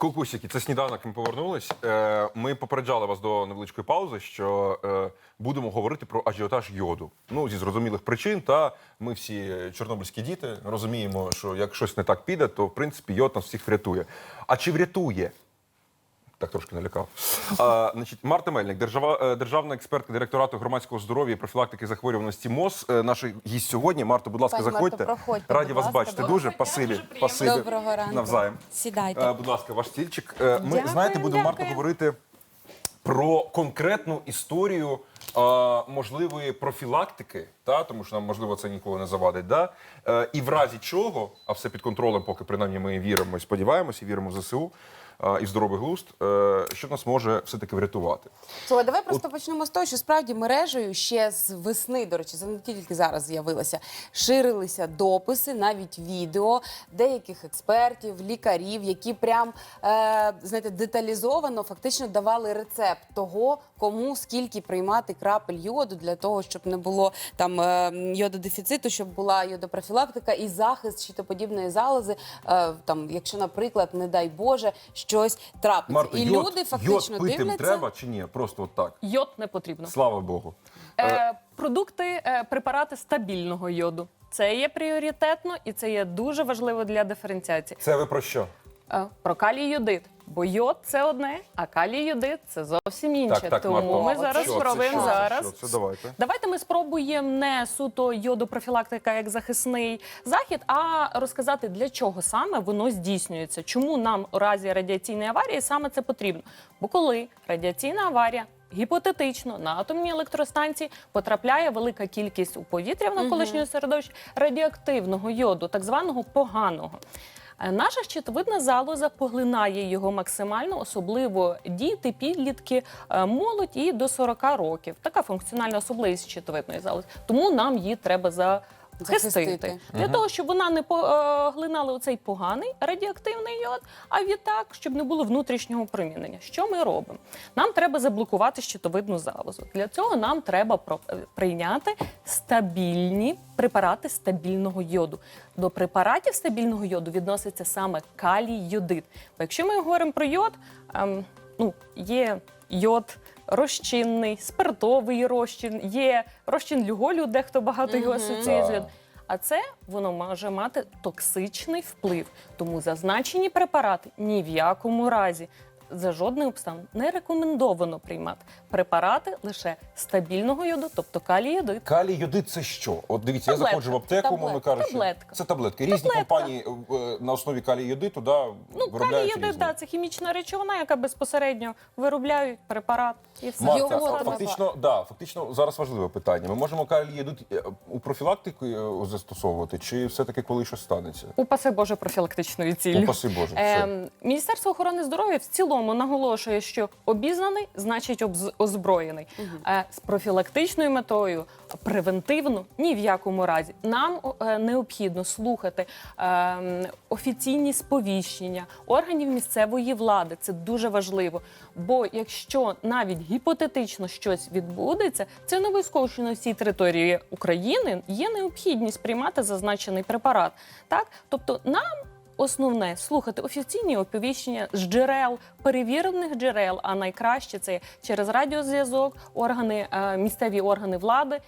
Кукусики, це сніданок. Ми повернулись. Е, Ми попереджали вас до невеличкої паузи, що е, будемо говорити про ажіотаж йоду. Ну зі зрозумілих причин. Та ми всі чорнобильські діти розуміємо, що як щось не так піде, то в принципі йод нас всіх врятує. А чи врятує? Так трошки налякав. А, значить, Марта Мельник, держава, е, державна експертка директорату громадського здоров'я і профілактики захворюваності МОЗ. Е, Наш гість сьогодні. Марто, будь ласка, Пані Марто, заходьте. проходьте, Раді будь вас ласка, бачити. Дуже пасибі. пасибі. Доброго ранку. Навзаєм. Сідайте. Е, Будь ласка, ваш стільчик. Ми Дякую, знаєте, будемо Марто говорити про конкретну історію можливої профілактики, та тому що нам можливо це ніколи не завадить. Да? І в разі чого, а все під контролем, поки принаймні ми віримо і сподіваємося, і віримо в ЗСУ. І в здоровий глузд, е, що нас може все-таки врятувати. Слова, давай просто почнемо з того, що справді мережею ще з весни, до речі, за не тільки зараз з'явилася, Ширилися дописи, навіть відео деяких експертів, лікарів, які прям е, знаєте, деталізовано фактично давали рецепт того, кому скільки приймати крапель йоду для того, щоб не було там е, йододефіциту, щоб була йодопрофілактика і захист щитоподібної залози. Е, там, якщо, наприклад, не дай Боже, щось трапиться. Марто, і йод, люди фактично йод пити дивляться. треба чи ні? Просто от так. Йод не потрібно. Слава Богу. Е, продукти, е, препарати стабільного йоду. Це є пріоритетно і це є дуже важливо для диференціації. Це ви про що? Е, про калій йодит. Бо йод це одне, а калій йодит це зовсім інше. Так, так, Тому Марко. ми Що зараз це, спробуємо що це, зараз. Що це? Давайте. Давайте ми спробуємо не суто йодопрофілактика як захисний захід, а розказати для чого саме воно здійснюється. Чому нам у разі радіаційної аварії саме це потрібно? Бо коли радіаційна аварія. Гіпотетично на атомній електростанції потрапляє велика кількість у повітря в навколишньому середовищі радіоактивного йоду, так званого поганого. Е, Наша щитовидна залоза поглинає його максимально, особливо діти, підлітки, е, молодь і до 40 років. Така функціональна особливість щитовидної залози. Тому нам її треба захистити. Захистити. Для того, щоб вона не поглинала оцей поганий радіоактивний йод, а відтак, щоб не було внутрішнього промінення. Що ми робимо? Нам треба заблокувати щитовидну залозу. Для цього нам треба про- е, прийняти стабільні препарати стабільного йоду. До препаратів стабільного йоду відноситься саме калій йодит. Бо якщо ми говоримо про йод, ем, ну, є йод розчинний, спиртовий розчин, є розчин люголю, дехто багато його асоціює з Так. А це воно може мати токсичний вплив. Тому зазначені препарати ні в якому разі за жодних обставин не рекомендовано приймати препарати лише стабільного йоду, тобто калій йодит. Калій йодит це що? От дивіться, Таблетка. я заходжу в аптеку, мовно кажучи. Таблетка. Це таблетки. Різні Таблетка. компанії е, на основі калій йодиту да, Ну, калій виробляють йодит, різні. да, це хімічна речовина, яка безпосередньо виробляють препарат і все. Марта, Його а треба. фактично, да, фактично зараз важливе питання. Ми можемо калій йодит е, у профілактику е, застосовувати, чи все-таки коли щось станеться? Упаси Боже профілактичною ціллю. Упаси Боже. все. Ем, Міністерство охорони здоров'я в цілому наголошує, що обізнаний значить озброєний. Е, з профілактичною метою, превентивно ні в якому разі. Нам е, необхідно слухати ем, офіційні сповіщення органів місцевої влади. Це дуже важливо. Бо якщо навіть гіпотетично щось відбудеться, це не обов'язково, що на всій території України є необхідність приймати зазначений препарат. Так, тобто нам Основне. Слухати офіційні оповіщення з джерел, перевірених джерел, а найкраще це через радіозв'язок, органи, е, місцеві органи влади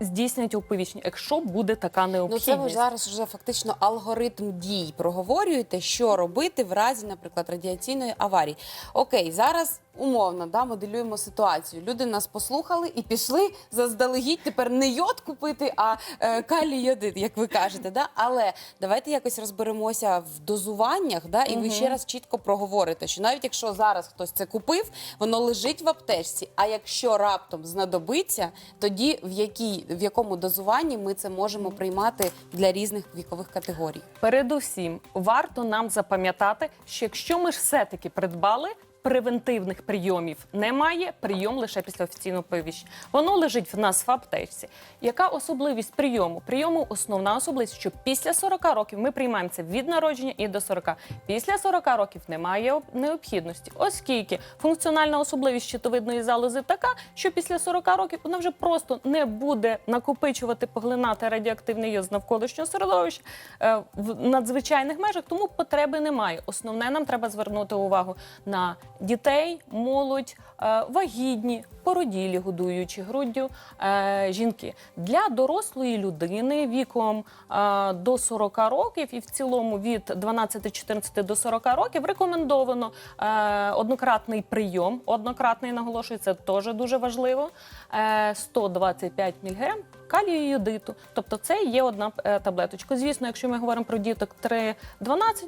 здійснюють оповіщення, якщо буде така Ну, це ви зараз вже фактично алгоритм дій проговорюєте, що робити в разі, наприклад, радіаційної аварії. Окей, зараз умовно да, моделюємо ситуацію. Люди нас послухали і пішли заздалегідь тепер не йод купити, а е, калій йодит, як ви кажете. Да? Але давайте якось розберемося в дозуваннях, да, і ви ще раз чітко проговорите, що навіть якщо зараз хтось це купив, воно лежить в аптечці. А якщо раптом знадобиться, тоді в якій в якому дозуванні ми це можемо приймати для різних вікових категорій? Передусім, варто нам запам'ятати, що якщо ми ж все-таки придбали Превентивних прийомів немає, прийом лише після офіційного повіщення. Воно лежить в нас в аптечці. Яка особливість прийому? Прийому основна особливість, що після 40 років ми приймаємо це від народження і до 40. Після 40 років немає необхідності, оскільки функціональна особливість щитовидної залози така, що після 40 років вона вже просто не буде накопичувати, поглинати радіоактивний йод з навколишнього середовища е, в надзвичайних межах, тому потреби немає. Основне нам треба звернути увагу на дітей, молодь, е, вагітні, породілі, годуючі груддю е, жінки. Для дорослої людини віком е, до 40 років і в цілому від 12-14 до 40 років рекомендовано е, однократний прийом. Однократний наголошую, це теж дуже важливо. Е, 125 мг калію йодиту. Тобто це є одна е, таблеточка. Звісно, якщо ми говоримо про діток 3-12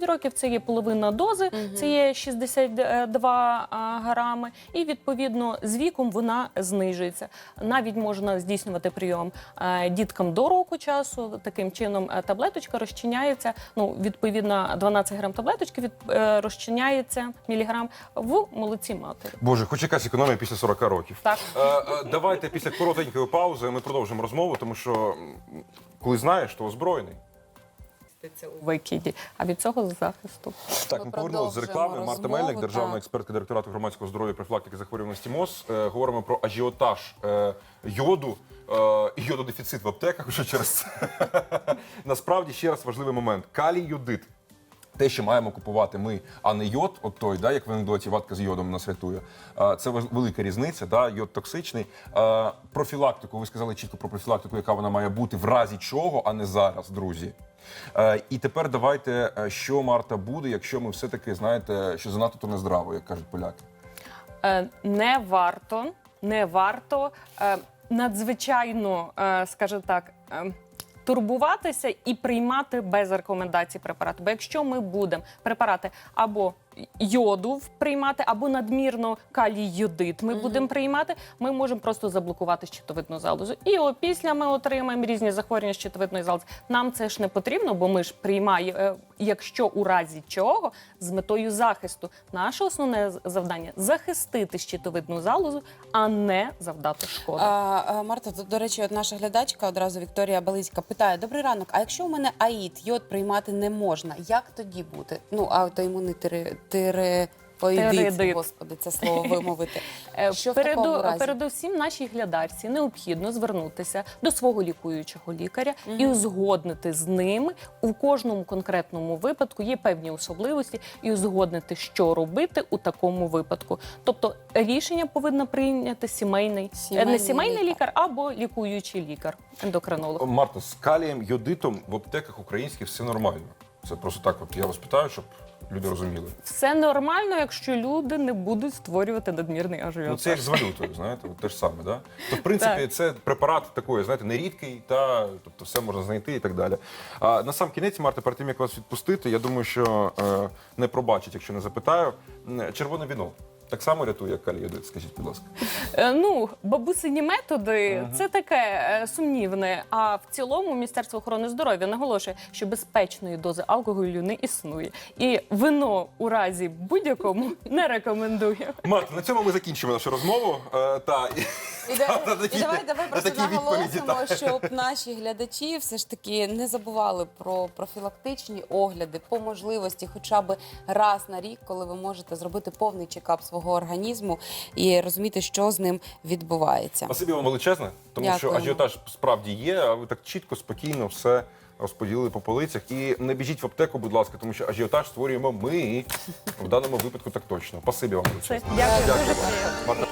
років, це є половина дози, це є 62 а, грами, і відповідно з віком вона знижується. Навіть можна здійснювати прийом е, діткам до року часу. Таким чином е, таблеточка розчиняється. Ну відповідно 12 грам таблеточки від е, розчиняється міліграм в молоці матері. Боже, хоч якась економія після 40 років. Так. Е, давайте після коротенької паузи ми продовжимо розмову, тому що коли знаєш, то озброєний. У викиді, а від цього захисту. Так, ми, Ми повернулися з реклами. Марта Мельник, державна так. експертка директорату громадського здоров'я профілактики захворюваності МОЗ. Е, говоримо про ажіотаж е, йоду. е, і Йододефіцит в аптеках вже через це. Насправді ще раз важливий момент: калій йодит. Те, що маємо купувати ми, а не йод, от той, да, як в анекдоті ватка з йодом нас рятує. Це велика різниця, да, йод токсичний. Профілактику, ви сказали чітко про профілактику, яка вона має бути в разі чого, а не зараз, друзі. І тепер давайте, е, що Марта буде, якщо ми все-таки знаєте, що занадто то не здраво, як кажуть поляки. Е, не варто, не варто е, надзвичайно, скажімо так. Турбуватися і приймати без рекомендацій препарат. Бо якщо ми будемо препарати або йоду приймати, або надмірно калій йодит ми будемо приймати, ми можемо просто заблокувати щитовидну залозу. І опісля ми отримаємо різні захворювання щитовидної залози. Нам це ж не потрібно, бо ми ж приймаємо, е, якщо у разі чого, з метою захисту. Наше основне завдання захистити щитовидну залозу, а не завдати шкоди. А, а, Марта, тут, до речі, от наша глядачка одразу Вікторія Балицька питає: Добрий ранок, а якщо у мене АІД, йод приймати не можна, як тоді бути? Ну, аутоімунний тире, Тиреоїдит. господи, це слово вимовити. Е, Що в такому разі? передусім нашій глядачці необхідно звернутися до свого лікуючого лікаря і узгоднити з ним у кожному конкретному випадку є певні особливості, і узгоднити, що робити у такому випадку. Тобто рішення повинна прийняти сімейний, Сімейний не сімейний лікар. лікар, або лікуючий лікар, ендокринолог. Марта, з калієм, йодитом в аптеках українських все нормально. Це просто так, от я вас питаю, щоб люди розуміли. Все нормально, якщо люди не будуть створювати надмірний ажіотаж. Ну, це як з валютою, знаєте, от те ж саме, да? То, в принципі, Так. це препарат такий, знаєте, нерідкий, та тобто все можна знайти і так далі. А на сам кінець, Марта, перед тим як вас відпустити, я думаю, що е, не пробачить, якщо не запитаю. М, Червоне віно так само рятує, як калієдит, скажіть, будь ласка. Е, Ну, бабусині методи це таке е, сумнівне. А в цілому Міністерство охорони здоров'я наголошує, що безпечної дози алкоголю не існує, і вино у разі будь-якому не рекомендує. Марта, на цьому ми закінчимо нашу розмову. Е, та, і- да- На такі- і давай, давай просто такі відповіді, наголосимо, щоб наші глядачі все ж таки не забували про профілактичні огляди по можливості, хоча б раз на рік, коли ви можете зробити повний чекап свого організму і розуміти, що з ним відбувається. Спасибі вам величезне, тому що ажіотаж справді є, а ви так чітко, спокійно все розподілили по полицях. І не біжіть в аптеку, будь ласка, тому що ажіотаж створюємо ми. В даному випадку так точно. Спасибі вам величезне. дякую Дякую дуже